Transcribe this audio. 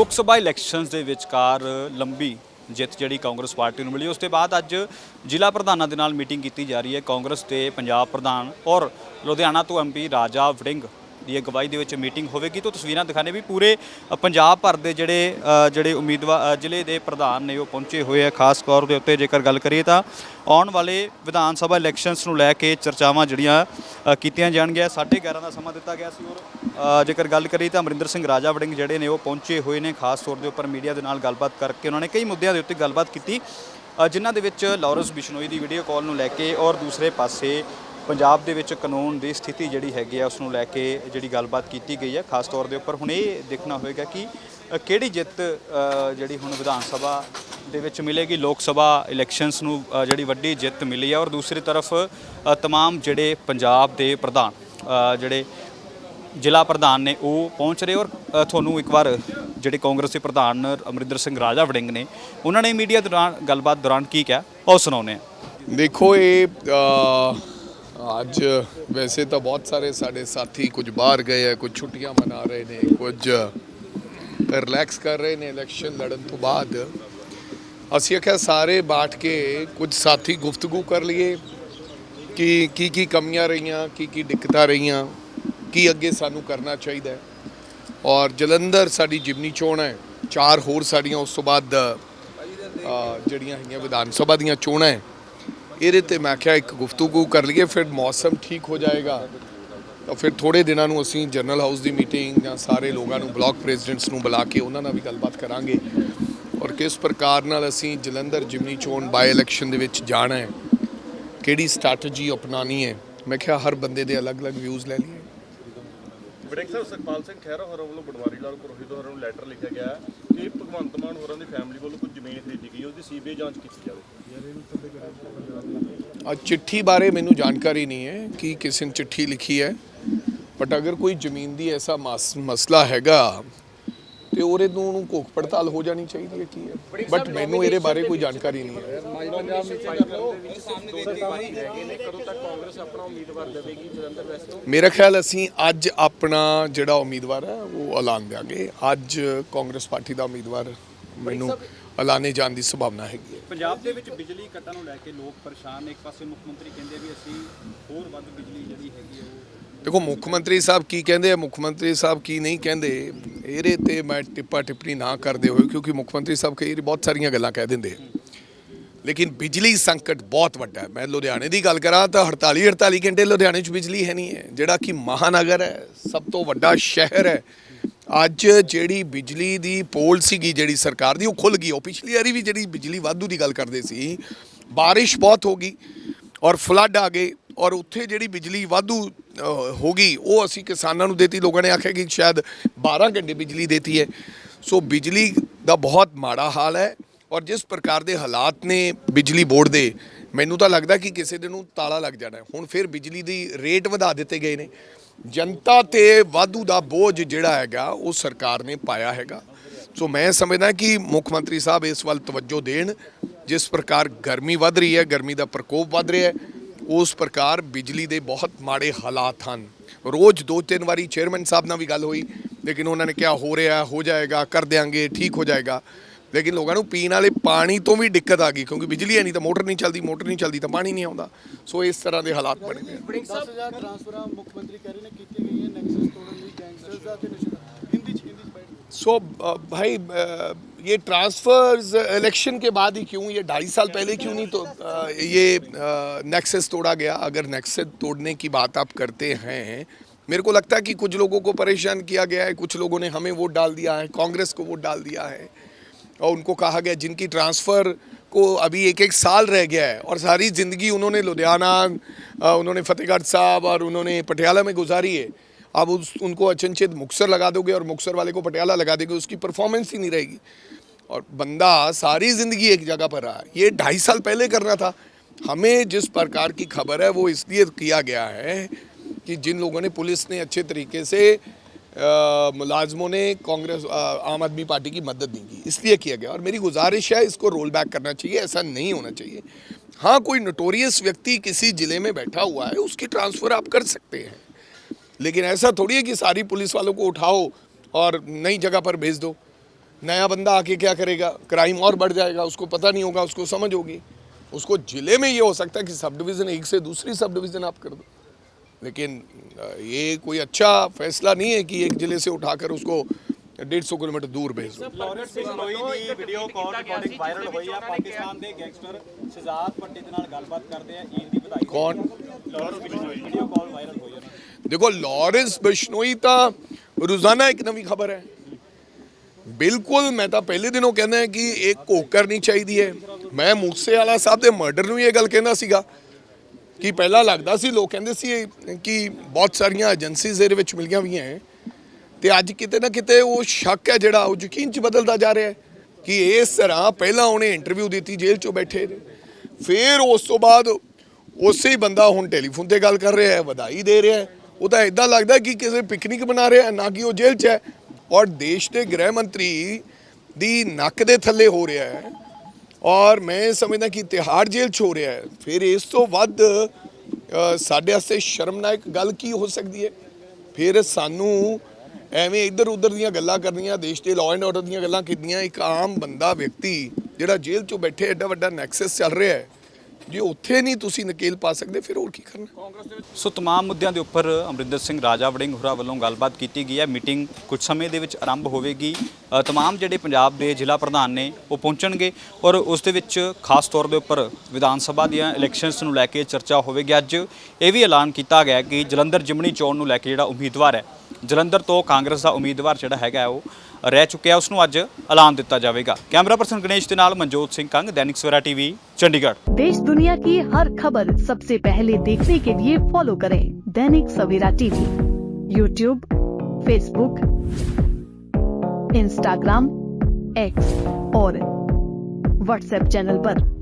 ਲੋਕ ਸਭਾ ਇਲੈਕਸ਼ਨਸ ਦੇ ਵਿਚਕਾਰ ਲੰਬੀ ਜਿੱਤ ਜਿਹੜੀ ਕਾਂਗਰਸ ਪਾਰਟੀ ਨੂੰ ਮਿਲੀ। ਉਸ ਤੋਂ ਬਾਅਦ ਅੱਜ ਜ਼ਿਲ੍ਹਾ ਪ੍ਰਧਾਨਾਂ ਦੇ ਨਾਲ ਮੀਟਿੰਗ ਕੀਤੀ ਜਾ ਰਹੀ ਹੈ। ਕਾਂਗਰਸ ਤੇ ਪੰਜਾਬ ਪ੍ਰਧਾਨ ਔਰ ਲੁਧਿਆਣਾ ਤੋਂ ਐਮਪੀ ਰਾਜਾ ਵੜਿੰਗ ਦੀ ਅਗਵਾਈ ਦੇ ਵਿੱਚ ਮੀਟਿੰਗ ਹੋਵੇਗੀ ਤਾਂ ਤਸਵੀਰਾਂ ਦਿਖਾਣੇ ਵੀ ਪੂਰੇ ਪੰਜਾਬ ਭਰ ਦੇ ਜਿਹੜੇ ਜਿਹੜੇ ਉਮੀਦਵਾਰ ਜ਼ਿਲ੍ਹੇ ਦੇ ਪ੍ਰਧਾਨ ਨੇ ਉਹ ਪਹੁੰਚੇ ਹੋਏ ਆ। ਖਾਸ ਤੌਰ ਦੇ ਉੱਤੇ ਜੇਕਰ ਗੱਲ ਕਰੀਏ ਤਾਂ ਆਉਣ ਵਾਲੇ ਵਿਧਾਨ ਸਭਾ ਇਲੈਕਸ਼ਨਸ ਨੂੰ ਲੈ ਕੇ ਚਰਚਾਵਾਂ ਜਿਹੜੀਆਂ ਕੀਤੀਆਂ ਜਾਣਗੀਆਂ। 11:30 ਦਾ ਸਮਾਂ ਦਿੱਤਾ ਗਿਆ ਸੀ ਔਰ ਜੇਕਰ ਗੱਲ ਕਰੀਏ ਤਾਂ ਅਮਰਿੰਦਰ ਸਿੰਘ ਰਾਜਾ ਵੜਿੰਗ ਜਿਹੜੇ ਨੇ ਉਹ ਪਹੁੰਚੇ ਹੋਏ ਨੇ। ਖਾਸ ਤੌਰ ਦੇ ਉੱਪਰ ਮੀਡੀਆ ਦੇ ਨਾਲ ਗੱਲਬਾਤ ਕਰਕੇ ਉਹਨਾਂ ਨੇ ਕਈ ਮੁੱਦਿਆਂ ਦੇ ਉੱਤੇ ਗੱਲਬਾਤ ਕੀਤੀ ਜਿਨ੍ਹਾਂ ਦੇ ਵਿੱਚ ਲਾਰੈਂਸ ਬਿਸ਼ਨੋਈ ਦੀ ਵੀਡੀਓ ਕਾਲ ਨੂੰ ਲੈ ਕੇ ਔਰ ਦੂਸਰੇ ਪਾਸੇ ਪੰਜਾਬ ਦੇ ਵਿੱਚ ਕਾਨੂੰਨ ਦੀ ਸਥਿਤੀ ਜਿਹੜੀ ਹੈਗੀ ਆ ਉਸ ਨੂੰ ਲੈ ਕੇ ਜਿਹੜੀ ਗੱਲਬਾਤ ਕੀਤੀ ਗਈ ਹੈ ਖਾਸ ਤੌਰ ਦੇ ਉੱਪਰ ਹੁਣ ਇਹ ਦੇਖਣਾ ਹੋਏਗਾ ਕਿ ਕਿਹੜੀ ਜਿੱਤ ਜਿਹੜੀ ਹੁਣ ਵਿਧਾਨ ਸਭਾ ਦੇ ਵਿੱਚ ਮਿਲੇਗੀ ਲੋਕ ਸਭਾ ਇਲੈਕਸ਼ਨਸ ਨੂੰ ਜਿਹੜੀ ਵੱਡੀ ਜਿੱਤ ਮਿਲੀ ਹੈ ਔਰ ਦੂਸਰੀ ਤਰਫ ਅ, ਤਮਾਮ ਜਿਹੜੇ ਪੰਜਾਬ ਦੇ ਪ੍ਰਧਾਨ ਜਿਹੜੇ ਜ਼ਿਲ੍ਹਾ ਪ੍ਰਧਾਨ ਨੇ ਉਹ ਪਹੁੰਚ ਰਹੇ ਔਰ ਤੁਹਾਨੂੰ ਇੱਕ ਵਾਰ ਜਿਹੜੇ ਕਾਂਗਰਸੀ ਪ੍ਰਧਾਨ ਅਮਰਿੰਦਰ ਸਿੰਘ ਰਾਜਾ ਵੜਿੰਗ ਨੇ ਉਹਨਾਂ ਨੇ ਮੀਡੀਆ ਦੌਰਾਨ ਗੱਲਬਾਤ ਦੌਰਾਨ ਕੀ ਕਿਹਾ? ਉਹ ਸੁਣਾਉਂਦੇ ਹਾਂ। ਦੇਖੋ ਇਹ ਅੱਜ ਵੈਸੇ ਤਾਂ ਬਹੁਤ ਸਾਰੇ ਸਾਡੇ ਸਾਥੀ ਕੁਝ ਬਾਹਰ ਗਏ ਆ, ਕੁਝ ਛੁੱਟੀਆਂ ਮਨਾ ਰਹੇ ਨੇ, ਕੁਝ ਰਿਲੈਕਸ ਕਰ ਰਹੇ ਨੇ ਇਲੈਕਸ਼ਨ ਲੜਨ ਤੋਂ ਬਾਅਦ। ਅਸੀਂ ਆਖਿਆ ਸਾਰੇ ਬਾਟ ਕੇ ਕੁਝ ਸਾਥੀ ਗੁਫ਼ਤਗੂ ਕਰ ਲਈਏ, ਕਿ ਕੀ ਕੀ ਕਮੀਆਂ ਰਹੀਆਂ, ਕੀ ਕੀ ਦਿੱਕਤਾਂ ਰਹੀਆਂ, ਕੀ ਅੱਗੇ ਸਾਨੂੰ ਕਰਨਾ ਚਾਹੀਦਾ ਔਰ ਜਲੰਧਰ ਸਾਡੀ ਜਿਮਨੀ ਚੋਣ ਹੈ, ਚਾਰ ਹੋਰ ਸਾਡੀਆਂ ਉਸ ਤੋਂ ਬਾਅਦ ਜਿਹੜੀਆਂ ਹੈਗੀਆਂ ਵਿਧਾਨ ਸਭਾ ਦੀਆਂ ਚੋਣਾਂ ਹੈ ਇਹਦੇ ਤੇ ਮੈਂ ਕਿਹਾ ਇੱਕ ਗੁਫ਼ਤਗੂ ਕਰ ਲਈਏ, ਫਿਰ ਮੌਸਮ ਠੀਕ ਹੋ ਜਾਏਗਾ। ਤਾਂ ਫਿਰ ਥੋੜੇ ਦਿਨਾਂ ਨੂੰ ਅਸੀਂ ਜਨਰਲ ਹਾਊਸ ਦੀ ਮੀਟਿੰਗ ਜਾਂ ਸਾਰੇ ਲੋਕਾਂ ਨੂੰ, ਬਲਾਕ ਪ੍ਰੈਜ਼ੀਡੈਂਟਸ ਨੂੰ ਬੁਲਾ ਕੇ ਉਹਨਾਂ ਨਾਲ ਵੀ ਗੱਲਬਾਤ ਕਰਾਂਗੇ। ਔਰ ਕਿਸ ਪ੍ਰਕਾਰ ਨਾਲ ਅਸੀਂ ਜਲੰਧਰ ਜਿਮਨੀ ਚੋਣ ਬਾਈ ਇਲੈਕਸ਼ਨ ਦੇ ਵਿੱਚ ਜਾਣਾ ਹੈ, ਕਿਹੜੀ ਸਟ੍ਰੈਟਜੀ ਅਪਣਾਣੀ ਹੈ, ਮੈਂ ਕਿਹਾ ਹਰ ਬੰਦੇ ਦੇ ਅਲੱਗ-ਅਲੱਗ ਵਿਊਜ਼ ਲੈ ਲਈਏ। ਵੜਿੰਗ ਸਾਹਿਬ, ਸੁਖਪਾਲ ਸਿੰਘ ਖਹਿਰਾ ਹੋਰਾਂ ਵੱਲੋਂ ਪਟਵਾਰੀ ਲਾਲ ਪੁਰੋਹਿਤ ਹੋਰਾਂ ਨੂੰ ਲੈਟਰ ਲਿਖਿਆ ਗਿਆ ਕਿ ਭਗਵੰਤ ਮਾਨ ਹੋਰਾਂ ਦੀ ਫੈਮਿਲੀ ਵੱਲੋਂ ਕੁਝ ਜ਼ਮੀਨ ਖਰੀਦੀ ਗਈ, ਉਹਦੀ ਸੀਬੀਆਈ ਜਾਂਚ ਕੀਤੀ ਜਾਵੇ। ਆ ਚਿੱਠੀ ਬਾਰੇ ਮੈਨੂੰ ਜਾਣਕਾਰੀ ਨਹੀਂ ਹੈ ਕਿ ਕਿਸੇ ਨੇ ਚਿੱਠੀ ਲਿਖੀ ਹੈ ਬਟ ਅਗਰ ਕੋਈ ਜ਼ਮੀਨ ਦੀ ਐਸਾ ਮਸਲਾ ਹੈਗਾ ਤੇ ਉਹਦੇ ਨੂੰ ਉਹਨੂੰ ਘੋਖ ਪੜਤਾਲ ਹੋ ਜਾਣੀ ਚਾਹੀਦੀ ਹੈ ਕੀ ਹੈ? ਬਟ ਮੈਨੂੰ ਇਹਦੇ ਬਾਰੇ ਕੋਈ ਜਾਣਕਾਰੀ ਨਹੀਂ ਹੈ। ਮੇਰਾ ਖਿਆਲ ਅਸੀਂ ਅੱਜ ਆਪਣਾ ਜਿਹੜਾ ਉਮੀਦਵਾਰ ਹੈ ਉਹ ਐਲਾਨ ਦਿਆਂਗੇ। ਅੱਜ ਕਾਂਗਰਸ ਪਾਰਟੀ ਦਾ ਉਮੀਦਵਾਰ ਮੈਨੂੰ ਐਲਾਨੇ ਜਾਣ ਦੀ ਸੰਭਾਵਨਾ ਹੈਗੀ ਹੈ। ਪੰਜਾਬ ਦੇ ਵਿੱਚ ਬਿਜਲੀ ਕੱਟਾਂ ਨੂੰ ਲੈ ਕੇ ਲੋਕ ਪਰੇਸ਼ਾਨ ਨੇ। ਇੱਕ ਪਾਸੇ ਮੁੱਖ ਮੰਤਰੀ ਕਹਿੰਦੇ ਵੀ ਅਸੀਂ ਹੋਰ ਵੱਧ ਬਿਜਲੀ ਜਿਹੜੀ ਹੈਗੀ ਹੈ ਉਹ ਦੇਖੋ, ਮੁੱਖ ਮੰਤਰੀ ਸਾਹਿਬ ਕੀ ਕਹਿੰਦੇ ਆ, ਮੁੱਖ ਮੰਤਰੀ ਸਾਹਿਬ ਕੀ ਨਹੀਂ ਕਹਿੰਦੇ, ਇਹਦੇ ਤੇ ਮੈਂ ਟਿੱਪਾ ਟਿੱਪਣੀ ਨਾ ਕਰਦੇ ਹੋਏ, ਕਿਉਂਕਿ ਮੁੱਖ ਮੰਤਰੀ ਸਾਹਿਬ ਕਈ ਵਾਰੀ ਬਹੁਤ ਸਾਰੀਆਂ ਗੱਲਾਂ ਕਹਿ ਦਿੰਦੇ ਲੇਕਿਨ ਬਿਜਲੀ ਸੰਕਟ ਬਹੁਤ ਵੱਡਾ ਹੈ। ਮੈਂ ਲੁਧਿਆਣੇ ਦੀ ਗੱਲ ਕਰਾਂ ਤਾਂ 48 48 ਘੰਟੇ ਲੁਧਿਆਣੇ 'ਚ ਬਿਜਲੀ ਹੈ ਨਹੀਂ ਹੈ। ਜਿਹੜਾ ਕਿ ਮਹਾਨਗਰ ਹੈ, ਸਭ ਤੋਂ ਵੱਡਾ ਸ਼ਹਿਰ ਹੈ। ਅੱਜ ਜਿਹੜੀ ਬਿਜਲੀ ਦੀ ਪੋਲ ਸੀਗੀ, ਜਿਹੜੀ ਸਰਕਾਰ ਦੀ, ਉਹ ਖੁੱਲ ਗਈ। ਉਹ ਪਿਛਲੀ ਵਾਰੀ ਵੀ ਜਿਹੜੀ ਬਿਜਲੀ ਵਾਧੂ ਦੀ ਗੱਲ ਕਰਦੇ ਸੀ, ਬਾਰਿਸ਼ ਬਹੁਤ ਹੋ ਗਈ ਔਰ ਫਲੱਡ ਆ ਗਏ ਔਰ ਉੱਥੇ ਜਿਹੜੀ ਬਿਜਲੀ ਵਾਧੂ ਹੋ ਗਈ। ਉਹ ਅਸੀਂ ਕਿਸਾਨਾਂ ਨੂੰ ਦੇਤੀ। ਲੋਕਾਂ ਨੇ ਆਖਿਆ ਕਿ ਸ਼ਾਇਦ 12 ਘੰਟੇ ਬਿਜਲੀ ਦੇਤੀ ਹੈ। ਸੋ ਬਿਜਲੀ ਦਾ ਬਹੁਤ ਮਾੜਾ ਹਾਲ ਹੈ ਔਰ ਜਿਸ ਪ੍ਰਕਾਰ ਦੇ ਹਾਲਾਤ ਨੇ ਬਿਜਲੀ ਬੋਰਡ ਦੇ, ਮੈਨੂੰ ਤਾਂ ਲੱਗਦਾ ਕਿ ਕਿਸੇ ਦਿਨ ਨੂੰ ਤਾਲਾ ਲੱਗ ਜਾਣਾ ਹੁਣ ਫਿਰ ਬਿਜਲੀ ਦੀ ਰੇਟ ਵਧਾ ਦਿੱਤੇ ਗਏ ਨੇ। ਜਨਤਾ ਤੇ ਵਾਧੂ ਦਾ ਬੋਝ ਜਿਹੜਾ ਹੈਗਾ, ਉਹ ਸਰਕਾਰ ਨੇ ਪਾਇਆ ਹੈਗਾ। ਸੋ ਮੈਂ ਸਮਝਦਾ ਕਿ ਮੁੱਖ ਮੰਤਰੀ ਸਾਹਿਬ ਇਸ ਵੱਲ ਤਵੱਜੋ ਦੇਣ। ਜਿਸ ਪ੍ਰਕਾਰ ਗਰਮੀ ਵੱਧ ਰਹੀ ਹੈ, ਗਰਮੀ ਦਾ ਪ੍ਰਕੋਪ ਵੱਧ ਰਿਹਾ ਹੈ ਉਸ ਪ੍ਰਕਾਰ ਬਿਜਲੀ ਦੇ ਬਹੁਤ ਮਾੜੇ ਹਾਲਾਤ ਹਨ। ਰੋਜ਼ ਦੋ ਤਿੰਨ ਵਾਰੀ ਚੇਅਰਮੈਨ ਸਾਹਿਬ ਨਾਲ ਵੀ ਗੱਲ ਹੋਈ ਲੇਕਿਨ ਉਹਨਾਂ ਨੇ ਕਿਹਾ ਹੋ ਰਿਹਾ ਹੋ ਜਾਏਗਾ ਕਰ ਦੇਾਂਗੇ ਠੀਕ ਹੋ ਜਾਏਗਾ। ਲੇਕਿਨ ਲੋਕਾਂ ਨੂੰ ਪੀਣ ਵਾਲੇ ਪਾਣੀ ਤੋਂ ਵੀ ਦਿੱਕਤ ਆ ਗਈ ਕਿਉਂਕਿ ਬਿਜਲੀ ਹੈ ਨਹੀਂ ਤਾਂ ਮੋਟਰ ਨਹੀਂ ਚੱਲਦੀ ਮੋਟਰ ਨਹੀਂ ਚੱਲਦੀ ਤਾਂ ਪਾਣੀ ਨਹੀਂ ਆਉਂਦਾ। ਸੋ ਇਸ ਤਰ੍ਹਾਂ ਦੇ ਹਾਲਾਤ ਬਣੇ ਨੇ। ਸੋ ਭਾਈ ये ट्रांसफर्स इलेक्शन के बाद ही क्यों? ये ढाई साल पहले क्यों नहीं तो अ, ये नेक्सस तोड़ा गया? अगर नेक्सस तोड़ने की बात आप करते हैं मेरे को लगता है कि कुछ लोगों को परेशान किया गया है। कुछ लोगों ने हमें वोट डाल दिया है कांग्रेस को वोट डाल दिया है। और उनको कहा गया जिनकी ट्रांसफ़र को अभी एक एक साल रह गया है और सारी ज़िंदगी उन्होंने लुधियाना उन्होंने फतेहगढ़ साहब और उन्होंने पटियाला में गुजारी है। अब उस, उनको अचनचेत मुक्सर लगा दोगे और मुक्सर वाले को पटियाला लगा दोगे, उसकी परफॉर्मेंस ही नहीं रहेगी। और बंदा सारी ज़िंदगी एक जगह पर रहा। ये ढाई साल पहले करना था। हमें जिस प्रकार की खबर है, वो इसलिए किया गया है कि जिन लोगों ने, पुलिस ने अच्छे तरीके से मुलाजमों ने कांग्रेस आम आदमी पार्टी की मदद नहीं की। इसलिए किया गया। और मेरी गुजारिश है, इसको रोल बैक करना चाहिए, ऐसा नहीं होना चाहिए। हाँ कोई नोटोरियस व्यक्ति किसी ज़िले में बैठा हुआ है, उसकी ट्रांसफ़र आप कर सकते हैं। लेकिन ऐसा थोड़ी है कि सारी पुलिस वालों को उठाओ और नई जगह पर भेज दो। नया बंदा आके क्या करेगा? क्राइम और बढ़ जाएगा उसको पता नहीं होगा उसको समझ होगी। उसको ज़िले में ये हो सकता है कि सब डिवीज़न एक से दूसरी सब डिवीज़न आप कर दो। लेकिन ये कोई अच्छा फैसला नहीं है कि एक ज़िले से उठाकर उसको डेढ़ सौ किलोमीटर दूर भेज दो। कौन? ਦੇਖੋ ਲਾਰੈਂਸ ਬਿਸ਼ਨੋਈ ਤਾਂ ਰੋਜ਼ਾਨਾ ਇੱਕ ਨਵੀਂ ਖਬਰ ਹੈ ਬਿਲਕੁਲ ਮੈਂ ਤਾਂ ਪਹਿਲੇ ਦਿਨੋਂ ਕਹਿੰਦਾ ਕਿ ਇਹ ਘੋਖ ਕਰਨੀ ਚਾਹੀਦੀ ਹੈ ਮੈਂ ਮੂਸੇ ਵਾਲਾ ਸਾਹਿਬ ਦੇ ਮਰਡਰ ਨੂੰ ਇਹ ਗੱਲ ਕਹਿੰਦਾ ਸੀਗਾ ਕਿ ਪਹਿਲਾਂ ਲੱਗਦਾ ਸੀ ਲੋਕ ਕਹਿੰਦੇ ਸੀ ਕਿ ਬਹੁਤ ਸਾਰੀਆਂ ਏਜੰਸੀਜ਼ ਇਹਦੇ ਵਿੱਚ ਮਿਲੀਆਂ ਹੋਈਆਂ ਹੈ ਤੇ ਅੱਜ ਕਿਤੇ ਨਾ ਕਿਤੇ ਉਹ ਸ਼ੱਕ ਹੈ ਜਿਹੜਾ ਉਹ ਯਕੀਨ 'ਚ ਬਦਲਦਾ ਜਾ ਰਿਹਾ ਹੈ ਕਿ ਇਸ ਤਰ੍ਹਾਂ ਪਹਿਲਾਂ ਉਹਨੇ ਇੰਟਰਵਿਊ ਦਿੱਤੀ ਜੇਲ੍ਹ 'ਚੋਂ ਬੈਠੇ ਫਿਰ ਉਸ ਤੋਂ ਬਾਅਦ ਉਸੇ ਹੀ ਬੰਦਾ ਹੁਣ ਟੈਲੀਫੋਨ ਤੇ ਗੱਲ ਕਰ ਰਿਹਾ ਹੈ ਵਧਾਈ ਦੇ ਰਿਹਾ ਹੈ ਉਹ ਤਾਂ ਇਦਾਂ ਲੱਗਦਾ ਕਿ ਕਿਸੇ ਪਿਕਨਿਕ ਬਣਾ ਰਿਹਾ ਨਾ ਕਿ ਉਹ ਜੇਲ੍ਹ 'ਚ ਹੈ। ਔਰ ਦੇਸ਼ ਦੇ ਗ੍ਰਹਿ ਮੰਤਰੀ ਦੀ ਨੱਕ ਦੇ ਥੱਲੇ ਹੋ ਰਿਹਾ ਹੈ। ਔਰ ਮੈਂ ਸਮਝਦਾ ਕਿ ਤਿਹਾੜ ਜੇਲ੍ਹ 'ਚ ਹੋ ਰਿਹਾ ਹੈ। ਫਿਰ ਇਸ ਤੋਂ ਵੱਧ ਸਾਡੇ ਵਾਸਤੇ ਸ਼ਰਮਨਾਇਕ ਗੱਲ ਕੀ ਹੋ ਸਕਦੀ ਹੈ? ਫਿਰ ਸਾਨੂੰ ਐਵੇਂ ਇੱਧਰ ਉੱਧਰ ਦੀਆਂ ਗੱਲਾਂ ਕਰਨੀਆਂ, ਦੇਸ਼ ਦੇ ਲਾਅ ਐਂਡ ਆਰਡਰ ਦੀਆਂ ਗੱਲਾਂ ਕੀਤੀਆਂ, ਇੱਕ ਆਮ ਬੰਦਾ ਵਿਅਕਤੀ ਜਿਹੜਾ ਜੇਲ੍ਹ 'ਚੋਂ ਬੈਠੇ ਐਡਾ ਵੱਡਾ ਨੈਕਸਸ ਚੱਲ ਰਿਹਾ ਹੈ। ਜੇ ਉੱਥੇ ਨਹੀਂ ਤੁਸੀਂ ਨਕੇਲ ਪਾ ਸਕਦੇ ਫਿਰ ਹੋਰ ਕੀ ਕਰਨਾ ਸੋ तमाम ਮੁੱਦਿਆਂ ਦੇ ਉੱਪਰ ਅਮਰਿੰਦਰ ਸਿੰਘ ਰਾਜਾ ਵੜਿੰਗ ਹੋਰਾਂ ਵੱਲੋਂ ਗੱਲਬਾਤ ਕੀਤੀ ਗਈ ਹੈ ਮੀਟਿੰਗ ਕੁਝ ਸਮੇਂ ਦੇ ਵਿੱਚ ਆਰੰਭ ਹੋਵੇਗੀ ਅ, तमाम ਜਿਹੜੇ ਪੰਜਾਬ ਦੇ ਜ਼ਿਲ੍ਹਾ ਪ੍ਰਧਾਨ ਨੇ ਉਹ ਪਹੁੰਚਣਗੇ ਔਰ ਉਸ ਦੇ ਵਿੱਚ ਖਾਸ ਤੌਰ ਦੇ ਉੱਪਰ ਵਿਧਾਨ ਸਭਾ ਦੀਆਂ ਇਲੈਕਸ਼ਨਸ ਨੂੰ ਲੈ ਕੇ ਚਰਚਾ ਹੋਵੇਗੀ ਅੱਜ ਇਹ ਵੀ ਐਲਾਨ ਕੀਤਾ ਗਿਆ ਕਿ ਜਲੰਧਰ ਜਿਮਣੀ ਚੋਣ ਨੂੰ ਲੈ ਕੇ ਜਿਹੜਾ ਉਮੀਦਵਾਰ ਹੈ ਜਲੰਧਰ ਤੋਂ ਕਾਂਗਰਸ ਦਾ ਉਮੀਦਵਾਰ ਜਿਹੜਾ ਹੈਗਾ ਹੈ ਉਹ ਰਹਿ ਚੁੱਕਿਆ ਉਸ ਨੂੰ ਅੱਜ ਐਲਾਨ ਦਿੱਤਾ ਜਾਵੇਗਾ ਕੈਮਰਾ ਪਰਸਨ ਗਣੇਸ਼ ਦੇ ਨਾਲ ਮਨਜੋਤ ਸਿੰਘ ਕੰਗ ਦੈਨਿਕ ਸਵੇਰਾ ਟੀਵੀ ਚੰਡੀਗੜ੍ਹ देश दुनिया की हर खबर सबसे पहले देखने के लिए फॉलो करें Dainik Savera TV YouTube Facebook Instagram X और व्हाट्सएप चैनल पर।